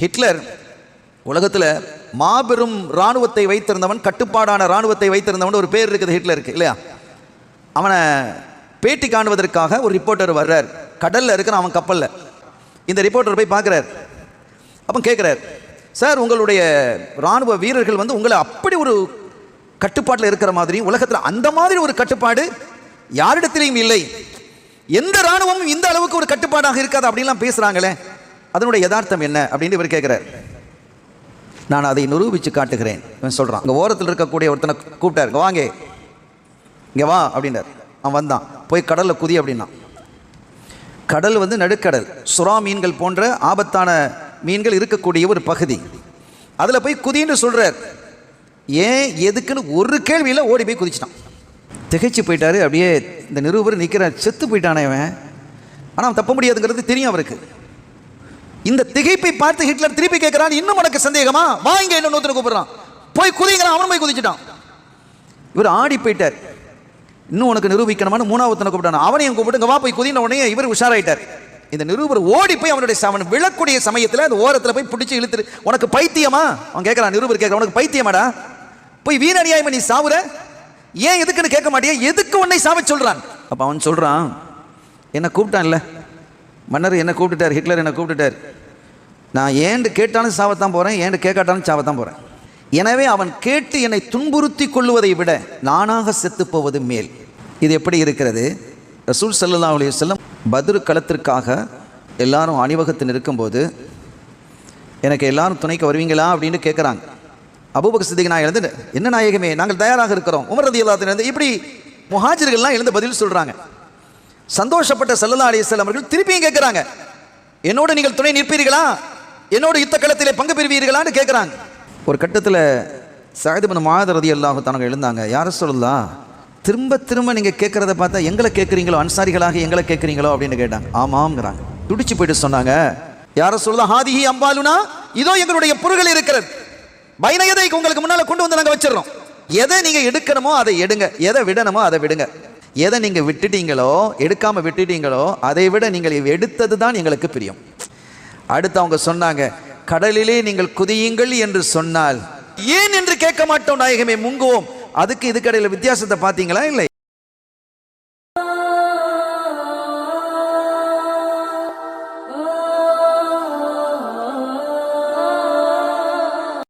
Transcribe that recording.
Hitler உலகத்தில் மாபெரும் இராணுவத்தை வைத்திருந்தவன் கட்டுப்பாடான இராணுவத்தை வைத்திருந்தவன் ஒரு பேர் இருக்குது ஹிட்லருக்கு இல்லையா? அவனை பேட்டி காணுவதற்காக ஒரு ரிப்போர்ட்டர் வர்றார். கடலில் இருக்கிற அவன் கப்பலில். இந்த ரிப்போர்ட்டர் போய் பார்க்குறார். அப்போ கேட்குறார் சார் உங்களுடைய இராணுவ வீரர்கள் வந்து உங்களை அப்படி ஒரு கட்டுப்பாட்டில் இருக்கிற மாதிரி உலகத்தில் அந்த மாதிரி ஒரு கட்டுப்பாடு யாரிடத்திலையும் இல்லை. எந்த இராணுவமும் இந்த அளவுக்கு ஒரு கட்டுப்பாடாக இருக்காது அப்படின்லாம் பேசுகிறாங்களே அதனுடைய யதார்த்தம் என்ன அப்படின்னு இவர் கேட்குறார் நான் அதை நிரூபித்து காட்டுகிறேன். இவன் சொல்கிறான் அங்கே ஓரத்தில் இருக்கக்கூடிய ஒருத்தனை கூப்பிட்டார் வாங்க. இங்கே வா அப்படின்னார் அவன் வந்தான். போய் கடலில் குதி அப்படின்னா கடல் வந்து நடுக்கடல் சுறா மீன்கள் போன்ற ஆபத்தான மீன்கள் இருக்கக்கூடிய ஒரு பகுதி. அதில் போய் குதின்னு சொல்கிறார் ஏன் எதுக்குன்னு ஒரு கேள்வியில் ஓடி போய் குதிச்சிட்டான். திகைச்சு போயிட்டாரு அப்படியே இந்த நிருபர் நிற்கிறார் செத்து போயிட்டானே அவன் ஆனால் அவன் தப்ப முடியாதுங்கிறது தெரியும் அவருக்கு. இந்த திகைப்பை பார்த்து ஹிட்லர் திருப்பி கேட்கிறான் இன்னும் உனக்கு சந்தேகமா? வா இங்க இன்னும் நூத்தனை கூப்பிடுறான். போய் குதிங்கிறான் அவன் போய் குதிச்சிட்டான். இவர் ஆடி போயிட்டார். இன்னும் உனக்கு நிரூபிக்கணுமான்னு மூணாவத்தனை கூப்பிட்டான். அவனையும் கூப்பிட்டு வா போய் குதின உடனே இவர் உஷாராயிட்டார். இந்த நிருபர் ஓடி போய் அவனுடைய அவன் விழக்கூடிய சமயத்தில் அந்த ஓரத்தில் போய் பிடிச்சி இழுத்துரு. உனக்கு பைத்தியமா? அவன் கேட்கறான் நிருபர் கேட்கறான் உனக்கு பைத்தியமாடா? போய் வீணடியாயமா நீ சாவுற? ஏன் எதுக்குன்னு கேட்க மாட்டியா? எதுக்கு உன்னை சாவ சொல்றான்? அப்ப அவன் சொல்றான் என்ன கூப்பிட்டான்ல. மன்னர் என்ன கூப்பிட்டுட்டார் ஹிட்லர் என்ன கூப்பிட்டுட்டார். நான் ஏண்டு கேட்டாலும் சாவத்தான் போகிறேன் ஏண்டு கேட்காட்டாலும் சாவத்தான் போகிறேன் எனவே அவன் கேட்டு என்னை துன்புறுத்தி கொள்ளுவதை விட நானாக செத்துப்போவது மேல். இது எப்படி இருக்கிறது? ரசூல் சல்லா அலி செல்லம் பதிரு களத்திற்காக எல்லாரும் அணிவகத்தில் இருக்கும்போது எனக்கு எல்லாரும் துணைக்கு வருவீங்களா? அப்படின்னு கேட்குறாங்க அபூபக் சித்திக் நான் எழுந்து என்ன நாயகமே நாங்கள் தயாராக இருக்கிறோம். உமரதி ரதி இப்படி முஹாஜர்கள்லாம் எழுந்து பதில் சொல்கிறாங்க சந்தோஷப்பட்ட சல்லல்லா அலிஸ்லாம் அவர்கள் திருப்பியும் கேட்குறாங்க என்னோடு நீங்கள் துணை நிற்பீர்களா? என்னோடு யுத்த களத்திலே பங்கு பெறுவீர்களான்னு கேட்குறாங்க ஒரு கட்டத்தில் சாயதிபன் மாதரதி ரதி அல்லாஹு தனங்க எழுந்தாங்க யார சொல்லலாம் திரும்ப திரும்ப நீங்கள் கேட்குறத பார்த்தா எங்களை கேட்குறீங்களோ அன்சாரிகளாக எங்களை கேட்குறீங்களோ அப்படின்னு கேட்டாங்க. ஆமாங்கிறாங்க துடிச்சு போயிட்டு சொன்னாங்க யார சொல்லலாம் ஹாதிஹி அம்பாலுனா இதோ எங்களுடைய பொருள்கள் இருக்கிறது. பைனயதை உங்களுக்கு முன்னால் கொண்டு வந்து நாங்கள் வச்சிடறோம். எதை நீங்கள் எடுக்கணுமோ அதை எடுங்க. எதை விடணுமோ அதை விடுங்க. எதை நீங்கள் விட்டுட்டீங்களோ எடுக்காமல் விட்டுட்டீங்களோ அதை விட நீங்கள் எடுத்தது தான் எங்களுக்கு பிரியம். அடுத்து அவங்க சொன்னாங்க கடலிலே நீங்கள் குதியுங்கள் என்று சொன்னால் ஏன் என்று கேட்க மாட்டோம் நாயகமே முங்குவோம். அதுக்கு இதுக்கடையில் வித்தியாசத்தை பார்த்தீங்களா இல்லை